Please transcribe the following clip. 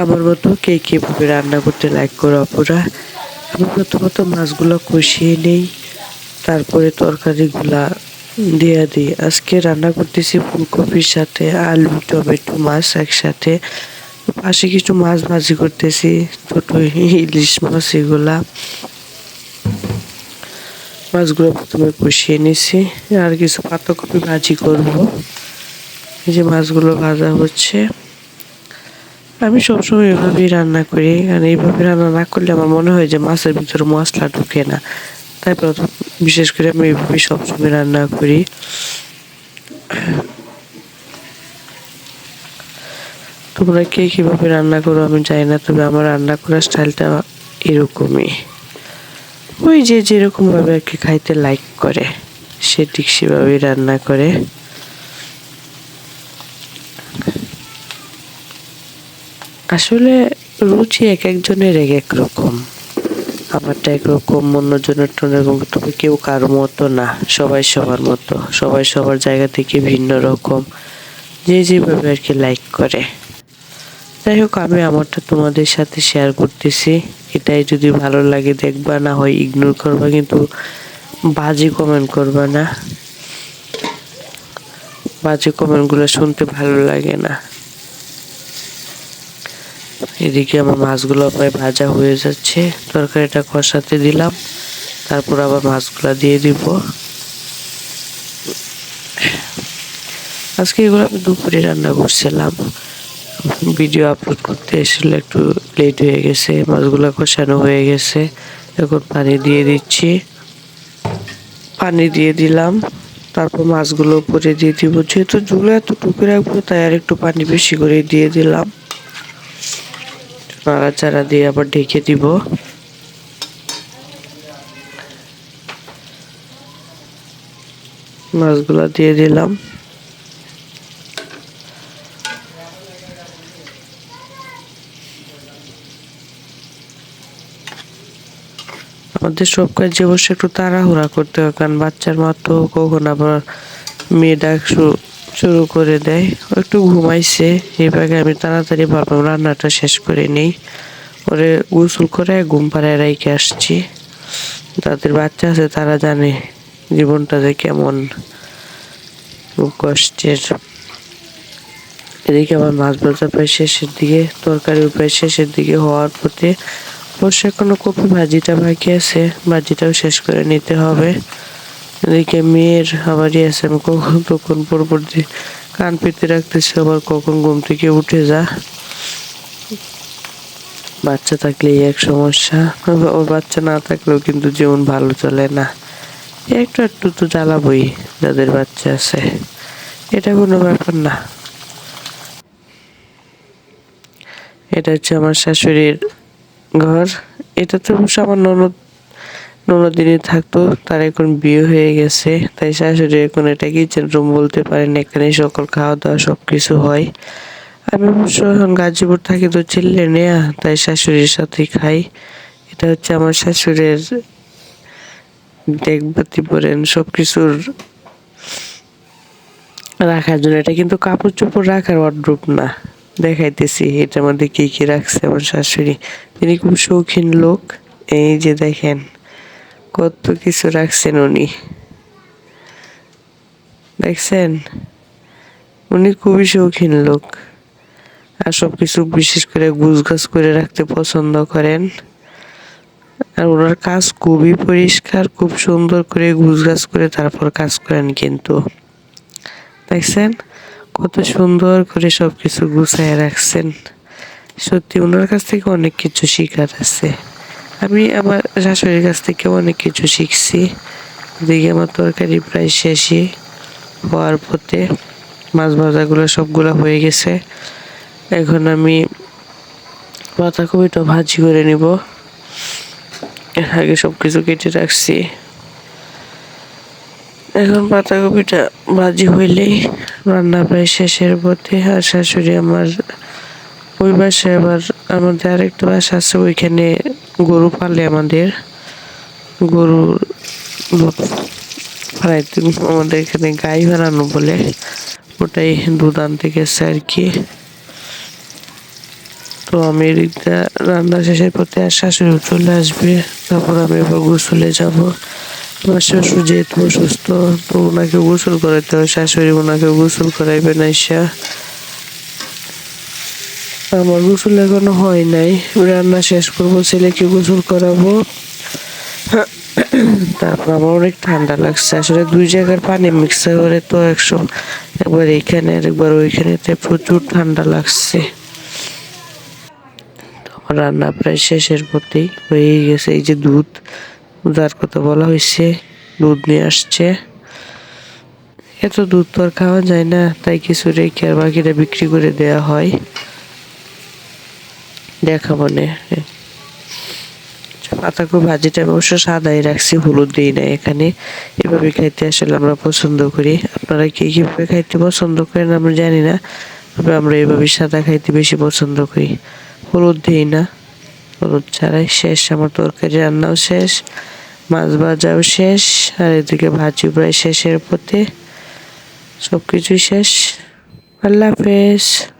আমার মতো কে কীভাবে রান্না করতে লাইক করো অপরা আমি প্রথমত মাছগুলো কষিয়ে নেই, তারপরে তরকারিগুলা দিয়ে দিই। আজকে রান্না করতেছি ফুলকপির সাথে আলু, টমেটো মাছ একসাথে। পাশে কিছু মাছ ভাজি করতেছি, ছোট ইলিশ মাছ এগুলা। মাছগুলো প্রথমে কষিয়ে নিছি, আর কিছু পাতাকপি ভাজি করব। এই যে মাছগুলো ভাজা হচ্ছে। আমি সবসময় এভাবেই রান্না করি কারণ এইভাবে রান্না না করলে আমার মনে হয় যে মাছের ভিতরে মশলা ঢুকে না। তাই প্রথম, বিশেষ করে আমি এইভাবেই সবসময় রান্না করি। তোমরা কে কীভাবে রান্না করো আমি জানি না, তবে আমার রান্না করার স্টাইলটা এরকমই। ওই যে যেরকম ভাবে আর কি খাইতে লাইক করে, সে ঠিক সেভাবেই রান্না করে। আসলে রুচি এক একজনের এক এক রকম। আমারটা একরকম অন্যজনের অন্যরকম তবে কেউ কারও মতো না, সবাই সবার মতো, সবাই সবার জায়গা থেকে ভিন্ন রকম। যে যেভাবে আর কি লাইক করে। যাই হোক, আমি আমারটা তোমাদের সাথে শেয়ার করতেছি। এটাই যদি ভালো লাগে দেখবা, না হয় ইগনোর করবা, কিন্তু বাজে কমেন্ট করবা না। বাজে কমেন্টগুলো শুনতে ভালো লাগে না। এদিকে আমার মাছগুলো প্রায় ভাজা হয়ে যাচ্ছে। তরকারিটা কষাতে দিলাম। তারপর আবার মাছগুলো দিয়ে দিব। আজকে এগুলো আমি দুপুরে রান্না করছিলাম। ভিডিও আপলোড করতে আসলে একটু লেট হয়ে গেছে। মাছগুলো কষানো হয়ে গেছে। এখন পানি দিয়ে দিচ্ছি। পানি দিয়ে দিলাম। তারপর মাছগুলো উপরে দিয়ে দিব। যেহেতু জুলে এত এতটুকু রাখব, তাই আর একটু পানি বেশি করে দিয়ে দিলাম। নাড়াচাড়া দিয়ে আবার ঢেকে দিব। মাছগুলা দিয়ে দিলাম। আমাদের সব কাজে অবশ্য একটু তাড়াহুড়া করতে হয়, কারণ বাচ্চার মতো কখন আবার মেয়ে ডাক শুরু করে দেয়। একটু ঘুমাইছে। এভাবে আমি তাড়াতাড়ি ভাবলাম রান্নাটা শেষ করে নেই। ওরে গোসল করে ঘুম পাড়ায় রেখে আসছি। তাদের বাচ্চা আছে, তারা জানে জীবনটা যে কেমন। কষ্টের। এদিকে আমার মাছ ভাজা প্রায় শেষের দিকে তরকারি প্রায় শেষের দিকে হওয়ার পথে। অবশ্য এখনও কপি ভাজিটা বাকি আছে। ভাজিটাও শেষ করে নিতে হবে। এদিকে মেয়ের আবারই আছে আমি কখন তখন পরবর্তী কান পেতে রাখতেছি, আবার কখন ঘুম থেকে উঠে যা। বাচ্চা থাকলে এক সমস্যা ওর বাচ্চা না থাকলেও কিন্তু জীবন ভালো চলে না। একটু একটু তো জ্বালাবই যাদের বাচ্চা আছে। এটা কোনো ব্যাপার না। এটা হচ্ছে আমার শাশুড়ির ঘর। এটা তো আমার ননদ ননদিনী থাকতো, তার এখন বিয়ে হয়ে গেছে। তাই শাশুড়ি এখন এটা কিচেন রুম বলতে পারেন, এখানে সকল খাওয়া দাওয়া সব কিছু হয়। আমি অবশ্য এখন গাজীপুর থাকি তো চিল্লে নেয়া, তাই শাশুড়ির সাথেই খাই। এটা হচ্ছে আমার শাশুড়ের দেখবাতি পরেন সব কিছুর রাখার জন্য। এটা কিন্তু কাপড় চোপড় রাখার ওয়ার্ড্রোপ না। দেখাইতেছি, এটার মধ্যে কি কি রাখছে আমার শাশুড়ি। তিনি খুব শৌখিন লোক, এই যে দেখেন। কত কিছু রাখছেন উনি। দেখছেন? উনি খুবই শৌখিন লোক। আর সব কিছু বিশেষ করে গুছ গাছ করে রাখতে পছন্দ করেন। আর ওনার কাজ খুবই পরিষ্কার, খুব সুন্দর করে গুছ গাছ করে তারপর কাজ করেন কিন্তু। দেখছেন? কত সুন্দর করে সব কিছু গুছায় রাখছেন। সত্যি ওনার কাছ থেকে অনেক কিছু শেখার আছে। আমি আমার শাশুড়ির কাছ থেকে অনেক কিছু শিখছি। দিকে আমার তরকারি প্রায় শেষই হওয়ার পথে মাছ ভাজাগুলো সবগুলো হয়ে গেছে। এখন আমি বাঁধাকপিটা ভাজি করে নিব। আগে সব কিছু কেটে রাখছি। এখন পাতাকপিটা ভাজি হইলেই রান্না প্রায় শেষের পথে আর শাশুড়ি আমার ওই বাসায় আবার আমাদের আরেকটা বাসা আছে, ওইখানে গরু পালে আমাদের। গরু আমাদের এখানে গাই বানানো বলে। ওটাই দুধ আনতে গেছে আর কি। তো আমি রান্না শেষের পথে আর শাশুড়ি চলে আসবে। তারপর আমি এবার গোসলে যাব। আমার শ্বশুর যেহেতু অসুস্থ, তো ওনাকে গোসল করাইতে হবে। শাশুড়ি ওনাকে গোসল করাইবে না আমার গোসল এখনও হয় নাই। রান্না শেষ করব, ছেলেকে গোসল করাবো। তারপর আমার অনেক ঠান্ডা লাগছে। আসলে দুই জায়গার পানি মিক্সার করে তো একশো। একবার এইখানে, আর একবার ওইখানেতে প্রচুর ঠান্ডা লাগছে। আমার রান্না প্রায় শেষের পথেই হয়ে গেছে। এই যে দুধ যার কথা বলা হয়েছে, দুধ নিয়ে আসছে। এত দুধ তো আর খাওয়া যায় না, তাই কিছু রেখে আর বাকিটা বিক্রি করে দেওয়া হয়। দেখা মনে পাতাকপি ভাজিটা আমি অবশ্য সাদাই রাখছি, হলুদ দিই না এখানে। এভাবে খাইতে আসলে আমরা পছন্দ করি। আপনারা কি কীভাবে খাইতে পছন্দ করেন আমরা জানি না, তবে আমরা এভাবে সাদা খাইতে বেশি পছন্দ করি। হলুদ দিই না, হলুদ ছাড়াই শেষ, আমার তরকারি রান্নাও শেষ, মাছ ভাজাও শেষ, আর এদিকে ভাজি প্রায় শেষের পথে। সব কিছুই শেষ। আল্লাহ হাফেজ।